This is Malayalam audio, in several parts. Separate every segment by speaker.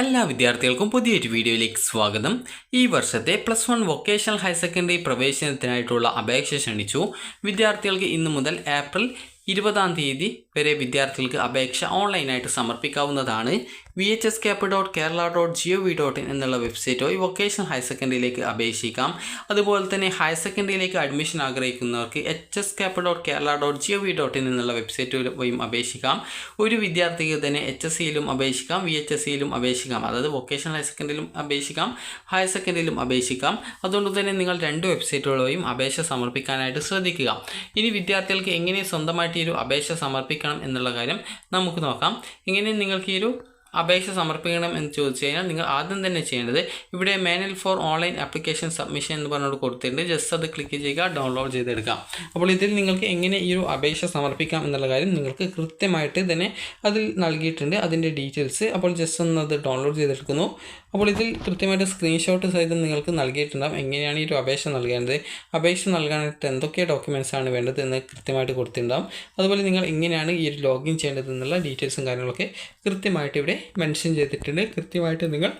Speaker 1: എല്ലാ വിദ്യാർത്ഥികൾക്കും പുതിയൊരു വീഡിയോയിലേക്ക് സ്വാഗതം. ഈ വർഷത്തെ plus one vocational higher secondary പ്രവേശനത്തിനായിട്ടുള്ള അപേക്ഷ ക്ഷണിച്ചു. വിദ്യാർത്ഥികൾക്ക് ഇന്നു മുതൽ ഏപ്രിൽ ഇരുപതാം തീയതി വരെ വിദ്യാർത്ഥികൾക്ക് അപേക്ഷ ഓൺലൈനായിട്ട് സമർപ്പിക്കാവുന്നതാണ്. V H S cap dot Kerala dot G O V dot in എന്നുള്ള വെബ്സൈറ്റോ ഈ വൊക്കേഷണൽ ഹയർ സെക്കൻഡറിയിലേക്ക് അപേക്ഷിക്കാം. അതുപോലെ തന്നെ ഹയർ സെക്കൻഡറിയിലേക്ക് അഡ്മിഷൻ ആഗ്രഹിക്കുന്നവർക്ക് H S cap dot Kerala dot G O V dot in എന്നുള്ള വെബ്സൈറ്റ് വഴിയും അപേക്ഷിക്കാം. ഒരു വിദ്യാർത്ഥിക്ക് തന്നെ എച്ച് എസ് സിയിലും അപേക്ഷിക്കാം വി എച്ച് എസ് സിയിലും അപേക്ഷിക്കാം. അതായത് വൊക്കേഷണൽ ഹയർ സെക്കൻഡറിയിലും അപേക്ഷിക്കാം ഹയർ സെക്കൻഡറിയിലും അപേക്ഷിക്കാം. അതുകൊണ്ട് തന്നെ നിങ്ങൾ രണ്ട് വെബ്സൈറ്റുകൾ വഴിയും അപേക്ഷ സമർപ്പിക്കാനായിട്ട് ശ്രദ്ധിക്കുക. ഇനി വിദ്യാർത്ഥികൾക്ക് എങ്ങനെ സ്വന്തമായിട്ട് ഈ ഒരു അപേക്ഷ സമർപ്പിക്കണം എന്നുള്ള കാര്യം നമുക്ക് നോക്കാം. ഇങ്ങനെ നിങ്ങൾക്ക് ഈ ഒരു അപേക്ഷ സമർപ്പിക്കണം എന്ന് ചോദിച്ചു കഴിഞ്ഞാൽ നിങ്ങൾ ആദ്യം തന്നെ ചെയ്യേണ്ടത് ഇവിടെ manual for online application submission എന്ന് പറഞ്ഞുകൊണ്ട് കൊടുത്തിട്ടുണ്ട് ജസ്റ്റ് അത് ക്ലിക്ക് ചെയ്യുക ഡൗൺലോഡ് ചെയ്തെടുക്കാം. അപ്പോൾ ഇതിൽ നിങ്ങൾക്ക് എങ്ങനെ ഈ ഒരു അപേക്ഷ സമർപ്പിക്കാം എന്നുള്ള കാര്യം നിങ്ങൾക്ക് കൃത്യമായിട്ട് തന്നെ അതിൽ നൽകിയിട്ടുണ്ട് അതിന്റെ ഡീറ്റെയിൽസ് അപ്പോൾ ജസ്റ്റ് ഒന്ന് അത് ഡൗൺലോഡ് ചെയ്തെടുക്കുന്നു. അപ്പോൾ ഇതിൽ കൃത്യമായിട്ട് സ്ക്രീൻഷോട്ട് സഹിതം നിങ്ങൾക്ക് നൽകിയിട്ടുണ്ടാകും എങ്ങനെയാണ് ഈ ഒരു അപേക്ഷ നൽകേണ്ടത്. അപേക്ഷ നൽകാനായിട്ട് എന്തൊക്കെ ഡോക്യുമെന്റ്സ് ആണ് വേണ്ടത് എന്ന് കൃത്യമായിട്ട് കൊടുത്തിട്ടുണ്ടാകും അതുപോലെ നിങ്ങൾ എങ്ങനെയാണ് ഈ ഒരു ലോഗിൻ ചെയ്യേണ്ടത് എന്നുള്ള ഡീറ്റെയിൽസും കാര്യങ്ങളൊക്കെ കൃത്യമായിട്ട് ഇവിടെ മെൻഷൻ ചെയ്തിട്ടുണ്ട്. കൃത്യമായിട്ട് നിങ്ങൾ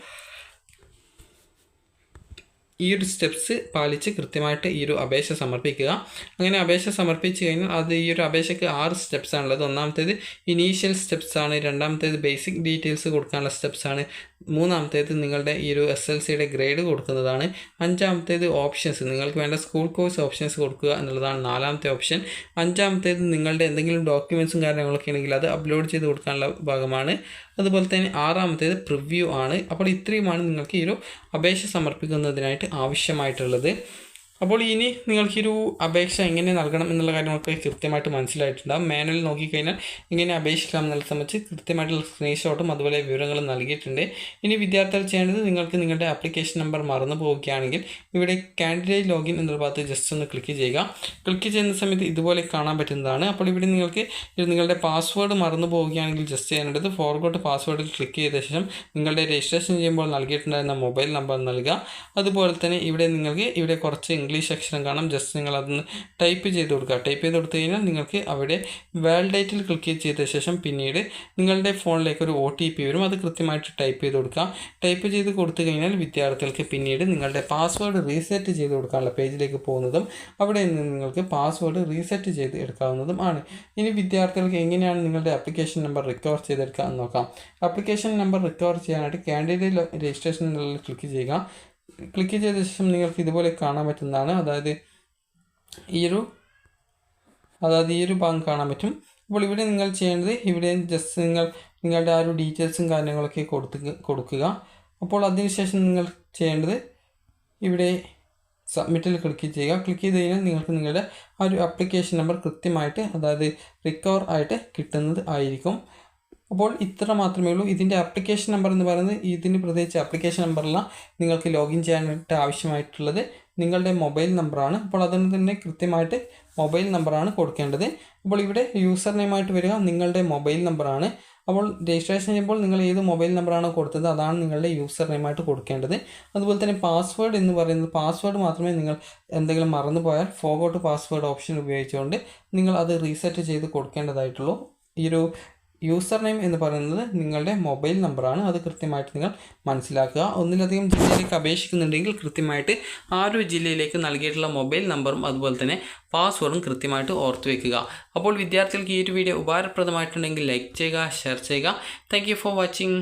Speaker 1: ഈ ഒരു സ്റ്റെപ്സ് പാലിച്ച് കൃത്യമായിട്ട് ഈ ഒരു അപേക്ഷ സമർപ്പിക്കുക. അങ്ങനെ അപേക്ഷ സമർപ്പിച്ച് കഴിഞ്ഞാൽ അത് ഈ ഒരു അപേക്ഷയ്ക്ക് ആറ് സ്റ്റെപ്സ് ആണുള്ളത്. ഒന്നാമത്തേത് ഇനീഷ്യൽ സ്റ്റെപ്സ് ആണ്. രണ്ടാമത്തേത് ബേസിക് ഡീറ്റെയിൽസ് കൊടുക്കാനുള്ള സ്റ്റെപ്സ് ആണ്. മൂന്നാമത്തേത് നിങ്ങളുടെ ഈ ഒരു എസ് എൽ സിയുടെ ഗ്രേഡ് കൊടുക്കുന്നതാണ്. അഞ്ചാമത്തേത് ഓപ്ഷൻസ് നിങ്ങൾക്ക് വേണ്ട സ്കൂൾ കോഴ്സ് ഓപ്ഷൻസ് കൊടുക്കുക എന്നുള്ളതാണ് നാലാമത്തെ ഓപ്ഷൻ അഞ്ചാമത്തേത് നിങ്ങളുടെ എന്തെങ്കിലും ഡോക്യുമെൻസും കാര്യങ്ങളൊക്കെ ഉണ്ടെങ്കിൽ അത് അപ്ലോഡ് ചെയ്ത് കൊടുക്കാനുള്ള ഭാഗമാണ്. അതുപോലെ തന്നെ ആറാമത്തേത് പ്രിവ്യൂ ആണ്. അപ്പോൾ ഇത്രയുമാണ് നിങ്ങൾക്ക് ഈ ഒരു അപേക്ഷ സമർപ്പിക്കുന്നതിനായിട്ട് ആവശ്യമായിട്ടുള്ളത്. അപ്പോൾ ഇനി നിങ്ങൾക്ക് ഒരു അപേക്ഷ എങ്ങനെ നൽകണം എന്നുള്ള കാര്യങ്ങളൊക്കെ കൃത്യമായിട്ട് മനസ്സിലായിട്ടുണ്ടാകും മാനുവൽ നോക്കിക്കഴിഞ്ഞാൽ എങ്ങനെ അപേക്ഷിക്കാം എന്നുള്ള സംബന്ധിച്ച് കൃത്യമായിട്ടുള്ള സ്ക്രീൻഷോട്ടും അതുപോലെ വിവരങ്ങളും നൽകിയിട്ടുണ്ട്. ഇനി വിദ്യാർത്ഥികൾ ചെയ്യേണ്ടത് നിങ്ങൾക്ക് നിങ്ങളുടെ ആപ്ലിക്കേഷൻ നമ്പർ മറന്നു പോവുകയാണെങ്കിൽ ഇവിടെ കാൻഡിഡേറ്റ് ലോഗിൻ എന്നുള്ള ഭാഗത്ത് ജസ്റ്റ് ഒന്ന് ക്ലിക്ക് ചെയ്യുക. ക്ലിക്ക് ചെയ്യുന്ന സമയത്ത് ഇതുപോലെ കാണാൻ പറ്റുന്നതാണ്. അപ്പോൾ ഇവിടെ നിങ്ങൾക്ക് നിങ്ങളുടെ പാസ്വേഡ് മറന്നു പോവുകയാണെങ്കിൽ ജസ്റ്റ് ചെയ്യേണ്ടത് ഫോർഗോട്ട് പാസ്വേഡിൽ ക്ലിക്ക് ചെയ്ത ശേഷം നിങ്ങളുടെ രജിസ്ട്രേഷൻ ചെയ്യുമ്പോൾ നൽകിയിട്ടുണ്ടായിരുന്ന മൊബൈൽ നമ്പർ നൽകുക. അതുപോലെ തന്നെ ഇവിടെ നിങ്ങൾക്ക് ഇവിടെ കുറച്ച് ഇംഗ്ലീഷ് അക്ഷരം കാണാം. ജസ്റ്റ് നിങ്ങൾ അതൊന്ന് ടൈപ്പ് ചെയ്ത് കൊടുക്കുക. ടൈപ്പ് ചെയ്ത് കൊടുത്തു കഴിഞ്ഞാൽ നിങ്ങൾക്ക് അവിടെ വാലിഡേറ്റിൽ ക്ലിക്ക് ചെയ്ത ശേഷം പിന്നീട് നിങ്ങളുടെ ഫോണിലേക്ക് ഒരു ഒ ടി പി വരും. അത് കൃത്യമായിട്ട് ടൈപ്പ് ചെയ്ത് കൊടുക്കുക ടൈപ്പ് ചെയ്ത് കൊടുത്തു കഴിഞ്ഞാൽ വിദ്യാർത്ഥികൾക്ക് പിന്നീട് നിങ്ങളുടെ പാസ്വേഡ് റീസെറ്റ് ചെയ്ത് കൊടുക്കാനുള്ള പേജിലേക്ക് പോകുന്നതും അവിടെ നിന്ന് നിങ്ങൾക്ക് പാസ്വേഡ് റീസെറ്റ് ചെയ്ത് എടുക്കാവുന്നതും ആണ്. ഇനി വിദ്യാർത്ഥികൾക്ക് എങ്ങനെയാണ് നിങ്ങളുടെ അപ്ലിക്കേഷൻ നമ്പർ റിക്കവർ ചെയ്തെടുക്കുക എന്ന് നോക്കാം. അപ്ലിക്കേഷൻ നമ്പർ റിക്കവർ ചെയ്യാനായിട്ട് കാൻഡിഡേറ്റ് രജിസ്ട്രേഷൻ ക്ലിക്ക് ചെയ്യുക. ക്ലിക്ക് ചെയ്ത ശേഷം നിങ്ങൾക്ക് ഇതുപോലെ കാണാൻ പറ്റുന്നതാണ്. അതായത് ഈ ഒരു അതായത് ഈ ഒരു ഭാഗം കാണാൻ പറ്റും. അപ്പോൾ ഇവിടെ നിങ്ങൾ ചെയ്യേണ്ടത് ഇവിടെ ജസ്റ്റ് നിങ്ങൾ നിങ്ങളുടെ ആ ഒരു ഡീറ്റെയിൽസും കാര്യങ്ങളൊക്കെ കൊടുത്ത് കൊടുക്കുക. അപ്പോൾ അതിനുശേഷം നിങ്ങൾ ചെയ്യേണ്ടത് ഇവിടെ സബ്മിറ്റിൽ ക്ലിക്ക് ചെയ്യുക. ക്ലിക്ക് ചെയ്ത് കഴിഞ്ഞാൽ നിങ്ങൾക്ക് നിങ്ങളുടെ ആ ഒരു അപ്ലിക്കേഷൻ നമ്പർ കൃത്യമായിട്ട് അതായത് റിക്കവർ ആയിട്ട് കിട്ടുന്നത് ആയിരിക്കും. അപ്പോൾ ഇത്ര മാത്രമേ ഉള്ളൂ. ഇതിന്റെ ആപ്ലിക്കേഷൻ നമ്പർ എന്ന് പറയുന്നത് ഇതിന് പ്രത്യേകിച്ച് ആപ്ലിക്കേഷൻ നമ്പറല്ല നിങ്ങൾക്ക് ലോഗിൻ ചെയ്യാനായിട്ട് ആവശ്യമായിട്ടുള്ളത്. നിങ്ങളുടെ മൊബൈൽ നമ്പറാണ് അപ്പോൾ അതുകൊണ്ട് തന്നെ കൃത്യമായിട്ട് മൊബൈൽ നമ്പറാണ് കൊടുക്കേണ്ടത്. അപ്പോൾ ഇവിടെ യൂസർ നെയിമായിട്ട് വരിക നിങ്ങളുടെ മൊബൈൽ നമ്പറാണ് അപ്പോൾ രജിസ്ട്രേഷൻ ചെയ്യുമ്പോൾ നിങ്ങൾ ഏത് മൊബൈൽ നമ്പറാണോ കൊടുത്തത് അതാണ് നിങ്ങളുടെ യൂസർ നെയിമായിട്ട് കൊടുക്കേണ്ടത്. അതുപോലെ തന്നെ പാസ്വേഡ് എന്ന് പറയുന്നത് പാസ്വേഡ് മാത്രമേ നിങ്ങൾ എന്തെങ്കിലും മറന്നു പോയാൽ ഫോഗോട്ട് പാസ്വേഡ് ഓപ്ഷൻ ഉപയോഗിച്ചുകൊണ്ട് നിങ്ങൾ അത് റീസെറ്റ് ചെയ്ത് കൊടുക്കേണ്ടതായിട്ടുള്ളൂ. ഈ ഒരു യൂസർ നെയിം എന്ന് പറയുന്നത് നിങ്ങളുടെ മൊബൈൽ നമ്പറാണ് അത് കൃത്യമായിട്ട് നിങ്ങൾ മനസ്സിലാക്കുക. ഒന്നിലധികം ജില്ലയിലേക്ക് അപേക്ഷിക്കുന്നുണ്ടെങ്കിൽ കൃത്യമായിട്ട് ആ ഒരു ജില്ലയിലേക്ക് നൽകിയിട്ടുള്ള മൊബൈൽ നമ്പറും അതുപോലെ തന്നെ പാസ്വേഡും കൃത്യമായിട്ട് ഓർത്തു വെക്കുക. അപ്പോൾ വിദ്യാർത്ഥികൾക്ക് ഈ ഒരു വീഡിയോ ഉപകാരപ്രദമായിട്ടുണ്ടെങ്കിൽ ലൈക്ക് ചെയ്യുക ഷെയർ ചെയ്യുക. Thank for watching